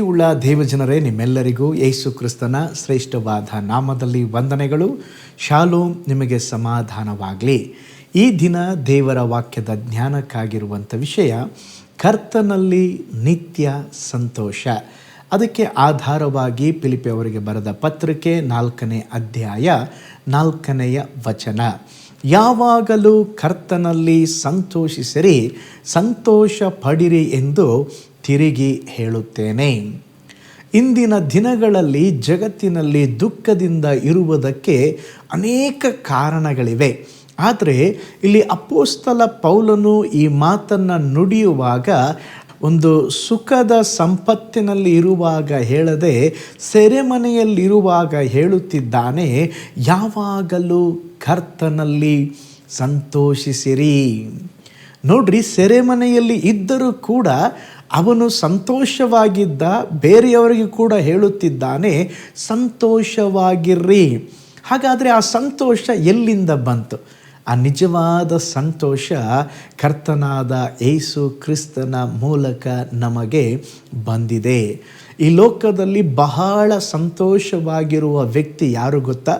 ಪ್ರೀತಿಯುಳ್ಳ ದೇವಜನರೇ, ನಿಮ್ಮೆಲ್ಲರಿಗೂ ಯೇಸು ಕ್ರಿಸ್ತನ ಶ್ರೇಷ್ಠವಾದ ನಾಮದಲ್ಲಿ ವಂದನೆಗಳು. ಶಾಲೋಮ್, ನಿಮಗೆ ಸಮಾಧಾನವಾಗಲಿ. ಈ ದಿನ ದೇವರ ವಾಕ್ಯದ ಜ್ಞಾನಕ್ಕಾಗಿರುವಂಥ ವಿಷಯ, ಕರ್ತನಲ್ಲಿ ನಿತ್ಯ ಸಂತೋಷ. ಅದಕ್ಕೆ ಆಧಾರವಾಗಿ ಪಿಲಿಪಿ ಅವರಿಗೆ ಬರೆದ ಪತ್ರಿಕೆ ನಾಲ್ಕನೇ ಅಧ್ಯಾಯ, ನಾಲ್ಕನೆಯ ವಚನ. ಯಾವಾಗಲೂ ಕರ್ತನಲ್ಲಿ ಸಂತೋಷಿಸಿರಿ ಸಂತೋಷ ಪಡಿರಿ ಎಂದು ತಿರುಗಿ ಹೇಳುತ್ತೇನೆ. ಇಂದಿನ ದಿನಗಳಲ್ಲಿ ಜಗತ್ತಿನಲ್ಲಿ ದುಃಖದಿಂದ ಇರುವುದಕ್ಕೆ ಅನೇಕ ಕಾರಣಗಳಿವೆ. ಆದರೆ ಇಲ್ಲಿ ಅಪೋಸ್ತಲ ಪೌಲನು ಈ ಮಾತನ್ನು ನುಡಿಯುವಾಗ ಒಂದು ಸುಖದ ಸಂಪತ್ತಿನಲ್ಲಿ ಇರುವಾಗ ಹೇಳದೆ ಸೆರೆಮನೆಯಲ್ಲಿರುವಾಗ ಹೇಳುತ್ತಿದ್ದಾನೆ, ಯಾವಾಗಲೂ ಕರ್ತನಲ್ಲಿ ಸಂತೋಷಿಸಿರಿ. ನೋಡ್ರಿ, ಸೆರೆಮನೆಯಲ್ಲಿ ಇದ್ದರೂ ಕೂಡ ಅವನು ಸಂತೋಷವಾಗಿದ್ದ, ಬೇರೆಯವರಿಗೆ ಕೂಡ ಹೇಳುತ್ತಿದ್ದಾನೆ, ಸಂತೋಷವಾಗಿರ್ರಿ. ಹಾಗಾದರೆ ಆ ಸಂತೋಷ ಎಲ್ಲಿಂದ ಬಂತು? ಆ ನಿಜವಾದ ಸಂತೋಷ ಕರ್ತನಾದ ಏಸು ಕ್ರಿಸ್ತನ ಮೂಲಕ ನಮಗೆ ಬಂದಿದೆ. ಈ ಲೋಕದಲ್ಲಿ ಬಹಳ ಸಂತೋಷವಾಗಿರುವ ವ್ಯಕ್ತಿ ಯಾರು ಗೊತ್ತಾ?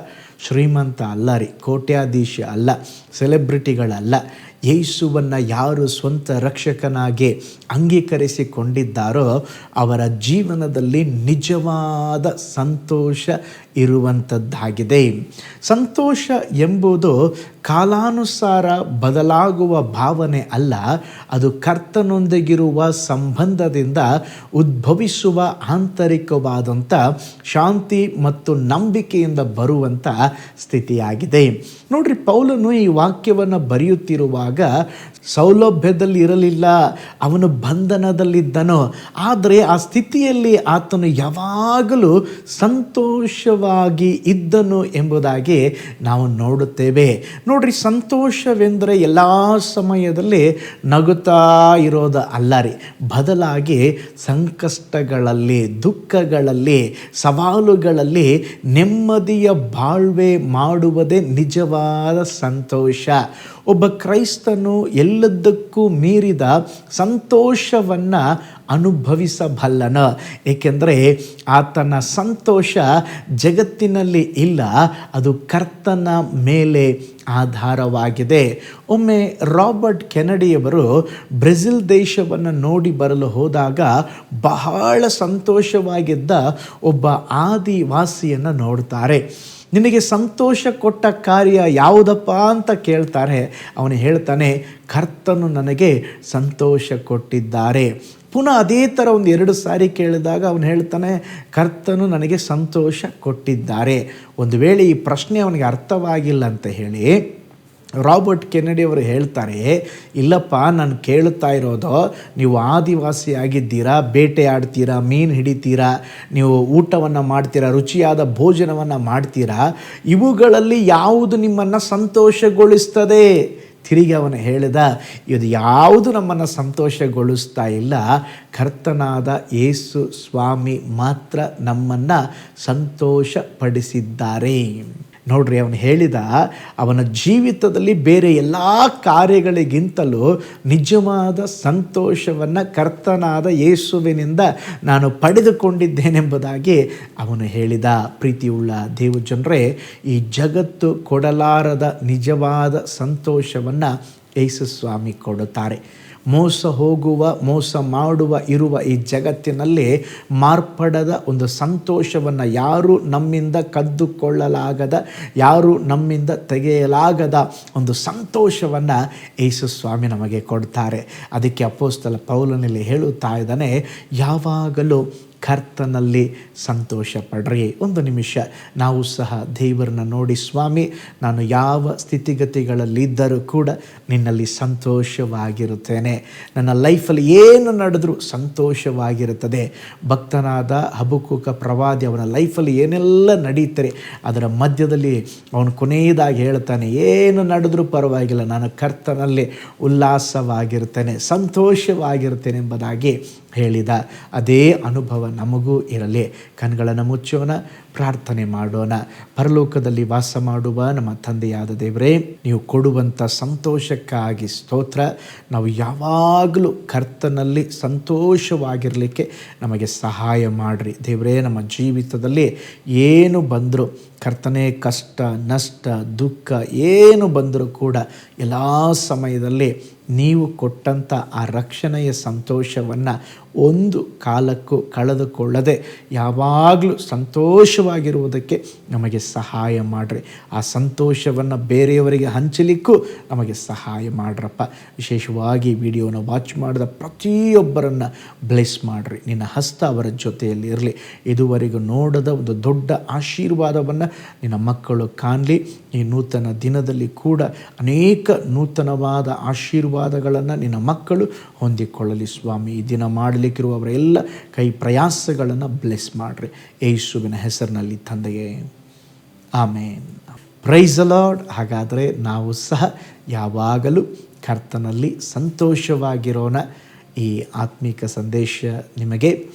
ಶ್ರೀಮಂತ ಅಲ್ಲ ರೀ, ಕೋಟ್ಯಾಧೀಶ ಅಲ್ಲ, ಸೆಲೆಬ್ರಿಟಿಗಳಲ್ಲ. ಯೇಸುವನ್ನು ಯಾರು ಸ್ವಂತ ರಕ್ಷಕನಾಗಿ ಅಂಗೀಕರಿಸಿಕೊಂಡಿದ್ದಾರೋ ಅವರ ಜೀವನದಲ್ಲಿ ನಿಜವಾದ ಸಂತೋಷ ಇರುವಂಥದ್ದಾಗಿದೆ ಸಂತೋಷ ಎಂಬುದು ಕಾಲಾನುಸಾರ ಬದಲಾಗುವ ಭಾವನೆ ಅಲ್ಲ, ಅದು ಕರ್ತನೊಂದಿಗಿರುವ ಸಂಬಂಧದಿಂದ ಉದ್ಭವಿಸುವ ಆಂತರಿಕವಾದಂಥ ಶಾಂತಿ ಮತ್ತು ನಂಬಿಕೆಯಿಂದ ಬರುವಂಥ ಸ್ಥಿತಿಯಾಗಿದೆ. ನೋಡ್ರಿ, ಪೌಲನು ಈ ವಾಕ್ಯವನ್ನು ಬರೆಯುತ್ತಿರುವಾಗ, ಸೌಲಭ್ಯದಲ್ಲಿ ಇರಲಿಲ್ಲ, ಅವನು ಬಂಧನದಲ್ಲಿದ್ದನು, ಆದರೆ ಆ ಸ್ಥಿತಿಯಲ್ಲಿ ಆತನು ಯಾವಾಗಲೂ ಸಂತೋಷವಾಗಿ ಇದ್ದನು ಎಂಬುದಾಗಿ ನಾವು ನೋಡುತ್ತೇವೆ. ನೋಡ್ರಿ, ಸಂತೋಷವೆಂದರೆ ಎಲ್ಲ ಸಮಯದಲ್ಲಿ ನಗುತ್ತಾ ಇರೋದು ಅಲ್ಲ ರೀ. ಬದಲಾಗಿ ಸಂಕಷ್ಟಗಳಲ್ಲಿ, ದುಃಖಗಳಲ್ಲಿ, ಸವಾಲುಗಳಲ್ಲಿ ನೆಮ್ಮದಿಯ ಬಾಳ್ವೆ ಮಾಡುವುದೇ ನಿಜವಾದ ಸಂತೋಷ. ಒಬ್ಬ ಕ್ರೈಸ್ತನು ಎಲ್ಲದಕ್ಕೂ ಮೀರಿದ ಸಂತೋಷವನ್ನು ಅನುಭವಿಸಬಲ್ಲನ. ಏಕೆಂದರೆ ಆತನ ಸಂತೋಷ ಜಗತ್ತಿನಲ್ಲಿ ಇಲ್ಲ, ಅದು ಕರ್ತನ ಮೇಲೆ ಆಧಾರವಾಗಿದೆ. ಒಮ್ಮೆ ರಾಬರ್ಟ್ ಕೆನಡಿಯವರು ಬ್ರೆಜಿಲ್ ದೇಶವನ್ನು ನೋಡಿ ಬರಲು ಹೋದಾಗ ಬಹಳ ಸಂತೋಷವಾಗಿದ್ದ ಒಬ್ಬ ಆದಿವಾಸಿಯನ್ನು ನೋಡ್ತಾರೆ. ನಿನಗೆ ಸಂತೋಷ ಕೊಟ್ಟ ಕಾರ್ಯ ಯಾವುದಪ್ಪ ಅಂತ ಕೇಳ್ತಾರೆ. ಅವನು ಹೇಳ್ತಾನೆ, ಕರ್ತನು ನನಗೆ ಸಂತೋಷ ಕೊಟ್ಟಿದ್ದಾರೆ. ಪುನಃ ಅದೇ ಥರ ಒಂದು ಎರಡು ಸಾರಿ ಕೇಳಿದಾಗ ಅವನು ಹೇಳ್ತಾನೆ, ಕರ್ತನು ನನಗೆ ಸಂತೋಷ ಕೊಟ್ಟಿದ್ದಾರೆ. ಒಂದು ವೇಳೆ ಈ ಪ್ರಶ್ನೆ ಅವನಿಗೆ ಅರ್ಥವಾಗಿಲ್ಲ ಅಂತ ಹೇಳಿ ರಾಬರ್ಟ್ ಕೆನಡಿ ಅವರು ಹೇಳ್ತಾರೆ, ಇಲ್ಲಪ್ಪ, ನಾನು ಕೇಳುತ್ತಾ ಇರೋದು, ನೀವು ಆದಿವಾಸಿ ಆಗಿದ್ದೀರಾ ಬೇಟೆ ಆಡ್ತೀರಾ ಮೀನು ಹಿಡಿತೀರಾ, ನೀವು ಊಟವನ್ನು ಮಾಡ್ತೀರಾ, ರುಚಿಯಾದ ಭೋಜನವನ್ನು ಮಾಡ್ತೀರಾ, ಇವುಗಳಲ್ಲಿ ಯಾವುದು ನಿಮ್ಮನ್ನು ಸಂತೋಷಗೊಳಿಸ್ತದೆ? ತಿರುಗಿ ಅವನು ಹೇಳಿದ, ಇದು ಯಾವುದು ನಮ್ಮನ್ನು ಸಂತೋಷಗೊಳಿಸ್ತಾ ಇಲ್ಲ, ಕರ್ತನಾದ ಯೇಸು ಸ್ವಾಮಿ ಮಾತ್ರ ನಮ್ಮನ್ನು ಸಂತೋಷಪಡಿಸಿದ್ದಾರೆ. ನೋಡ್ರಿ, ಅವನು ಹೇಳಿದ, ಅವನ ಜೀವಿತದಲ್ಲಿ ಬೇರೆ ಎಲ್ಲ ಕಾರ್ಯಗಳಿಗಿಂತಲೂ ನಿಜವಾದ ಸಂತೋಷವನ್ನು ಕರ್ತನಾದ ಯೇಸುವಿನಿಂದ ನಾನು ಪಡೆದುಕೊಂಡಿದ್ದೇನೆಂಬುದಾಗಿ ಅವನು ಹೇಳಿದ. ಪ್ರೀತಿಯುಳ್ಳ ದೇವ ಜನರೇ ಈ ಜಗತ್ತು ಕೊಡಲಾರದ ನಿಜವಾದ ಸಂತೋಷವನ್ನು ಯೇಸು ಸ್ವಾಮಿ ಕೊಡುತ್ತಾರೆ. ಮೋಸ ಹೋಗುವ, ಮೋಸ ಮಾಡುವ, ಇರುವ ಈ ಜಗತ್ತಿನಲ್ಲಿ ಮಾರ್ಪಡದ ಒಂದು ಸಂತೋಷವನ್ನು ಯಾರೂ ನಮ್ಮಿಂದ ಕದ್ದುಕೊಳ್ಳಲಾಗದ, ಯಾರೂ ನಮ್ಮಿಂದ ತೆಗೆಯಲಾಗದ ಒಂದು ಸಂತೋಷವನ್ನು ಯೇಸು ಸ್ವಾಮಿ ನಮಗೆ ಕೊಡ್ತಾರೆ. ಅದಕ್ಕೆ ಅಪೋಸ್ತಲ ಪೌಲನಲ್ಲಿ ಹೇಳುತ್ತಾ ಇದ್ದಾನೆ, ಯಾವಾಗಲೂ ಕರ್ತನಲ್ಲಿ ಸಂತೋಷ ಪಡ್ರಿ ಒಂದು ನಿಮಿಷ, ನಾವು ಸಹ ದೇವರನ್ನ ನೋಡಿ, ಸ್ವಾಮಿ, ನಾನು ಯಾವ ಸ್ಥಿತಿಗತಿಗಳಲ್ಲಿದ್ದರೂ ಕೂಡ ನಿನ್ನಲ್ಲಿ ಸಂತೋಷವಾಗಿರುತ್ತೇನೆ. ನನ್ನ ಲೈಫಲ್ಲಿ ಏನು ನಡೆದರೂ ಸಂತೋಷವಾಗಿರುತ್ತದೆ. ಭಕ್ತನಾದ ಹಬುಕುಕ ಪ್ರವಾದಿ ಅವನ ಲೈಫಲ್ಲಿ ಏನೆಲ್ಲ ನಡೀತಾರೆ ಅದರ ಮಧ್ಯದಲ್ಲಿ ಅವನು ಕೊನೆಯದಾಗಿ ಹೇಳ್ತಾನೆ, ಏನು ನಡೆದರೂ ಪರವಾಗಿಲ್ಲ, ನಾನು ಕರ್ತನಲ್ಲಿ ಉಲ್ಲಾಸವಾಗಿರ್ತೇನೆ ಸಂತೋಷವಾಗಿರ್ತೇನೆ ಎಂಬುದಾಗಿ. ಹೇಳಿದ ಅದೇ ಅನುಭವ ನಮಗೂ ಇರಲಿ. ಕಣ್ಗಳನ್ನು ಮುಚ್ಚೋಣ, ಪ್ರಾರ್ಥನೆ ಮಾಡೋಣ. ಪರಲೋಕದಲ್ಲಿ ವಾಸ ಮಾಡುವ ನಮ್ಮ ತಂದೆಯಾದ ದೇವರೇ, ನೀವು ಕೊಡುವಂಥ ಸಂತೋಷಕ್ಕಾಗಿ ಸ್ತೋತ್ರ. ನಾವು ಯಾವಾಗಲೂ ಕರ್ತನಲ್ಲಿ ಸಂತೋಷವಾಗಿರಲಿಕ್ಕೆ ನಮಗೆ ಸಹಾಯ ಮಾಡಿರಿ. ದೇವರೇ, ನಮ್ಮ ಜೀವಿತದಲ್ಲಿ ಏನು ಬಂದರೂ ಕರ್ತನೆ ಕಷ್ಟ ನಷ್ಟ ದುಃಖ ಏನು ಬಂದರೂ ಕೂಡ ಎಲ್ಲ ಸಮಯದಲ್ಲಿ ನೀವು ಕೊಟ್ಟಂಥ ಆ ರಕ್ಷಣೆಯ ಸಂತೋಷವನ್ನು ಒಂದು ಕಾಲಕ್ಕೂ ಕಳೆದುಕೊಳ್ಳದೆ ಯಾವಾಗಲೂ ಸಂತೋಷವಾಗಿರುವುದಕ್ಕೆ ನಮಗೆ ಸಹಾಯ ಮಾಡಿರಿ. ಆ ಸಂತೋಷವನ್ನು ಬೇರೆಯವರಿಗೆ ಹಂಚಲಿಕ್ಕೂ ನಮಗೆ ಸಹಾಯ ಮಾಡ್ರಪ್ಪ. ವಿಶೇಷವಾಗಿ ವಿಡಿಯೋನ ವಾಚ್ ಮಾಡಿದ ಪ್ರತಿಯೊಬ್ಬರನ್ನು ಬ್ಲೆಸ್ ಮಾಡಿರಿ. ನಿನ್ನ ಹಸ್ತ ಅವರ ಜೊತೆಯಲ್ಲಿ ಇರಲಿ. ಇದುವರೆಗೂ ನೋಡದ ಒಂದು ದೊಡ್ಡ ಆಶೀರ್ವಾದವನ್ನು ನಿನ್ನ ಮಕ್ಕಳು ಕಾಣಲಿ. ಈ ನೂತನ ದಿನದಲ್ಲಿ ಕೂಡ ಅನೇಕ ನೂತನವಾದ ಆಶೀರ್ವಾದಗಳನ್ನು ನಿನ್ನ ಮಕ್ಕಳು ಹೊಂದಿಕೊಳ್ಳಲಿ. ಸ್ವಾಮಿ, ಈ ದಿನ ಮಾಡಲಿಕ್ಕಿರುವವರ ಎಲ್ಲ ಕೈ ಪ್ರಯಾಸಗಳನ್ನು ಬ್ಲೆಸ್ ಮಾಡಿರಿ. ಯೇಸುವಿನ ಹೆಸರಿನಲ್ಲಿ ತಂದೆಯೇ. ಆಮೇನ್. ಪ್ರೈಸ್ ಅಲಾಡ್ ಹಾಗಾದರೆ ನಾವು ಸಹ ಯಾವಾಗಲೂ ಕರ್ತನಲ್ಲಿ ಸಂತೋಷವಾಗಿರೋಣ. ಈ ಆತ್ಮಿಕ ಸಂದೇಶ ನಿಮಗೆ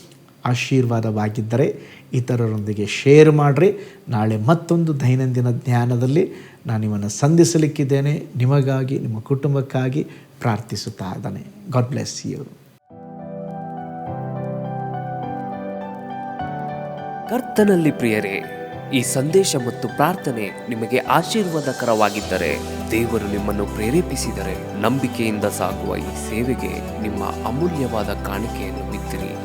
ಆಶೀರ್ವಾದವಾಗಿದ್ದರೆ ಇತರರೊಂದಿಗೆ ಶೇರ್ ಮಾಡಿರಿ. ನಾಳೆ ಮತ್ತೊಂದು ದೈನಂದಿನ ಧ್ಯಾನದಲ್ಲಿ ನಾನು ನಿಮ್ಮನ್ನು ಸಂಧಿಸಲಿಕ್ಕಿದ್ದೇನೆ. ನಿಮಗಾಗಿ, ನಿಮ್ಮ ಕುಟುಂಬಕ್ಕಾಗಿ ಪ್ರಾರ್ಥಿಸುತ್ತಾ ಇದ್ದಾನೆ. ಗಾಡ್ ಬ್ಲೆಸ್ ಯು ಕರ್ತನಲ್ಲಿ ಪ್ರಿಯರೇ, ಈ ಸಂದೇಶ ಮತ್ತು ಪ್ರಾರ್ಥನೆ ನಿಮಗೆ ಆಶೀರ್ವಾದಕರವಾಗಿದ್ದರೆ, ದೇವರು ನಿಮ್ಮನ್ನು ಪ್ರೇರೇಪಿಸಿದರೆ ನಂಬಿಕೆಯಿಂದ ಸಾಗುವ ಈ ಸೇವೆಗೆ ನಿಮ್ಮ ಅಮೂಲ್ಯವಾದ ಕಾಣಿಕೆಯನ್ನು ಬಿತ್ತಿರಿ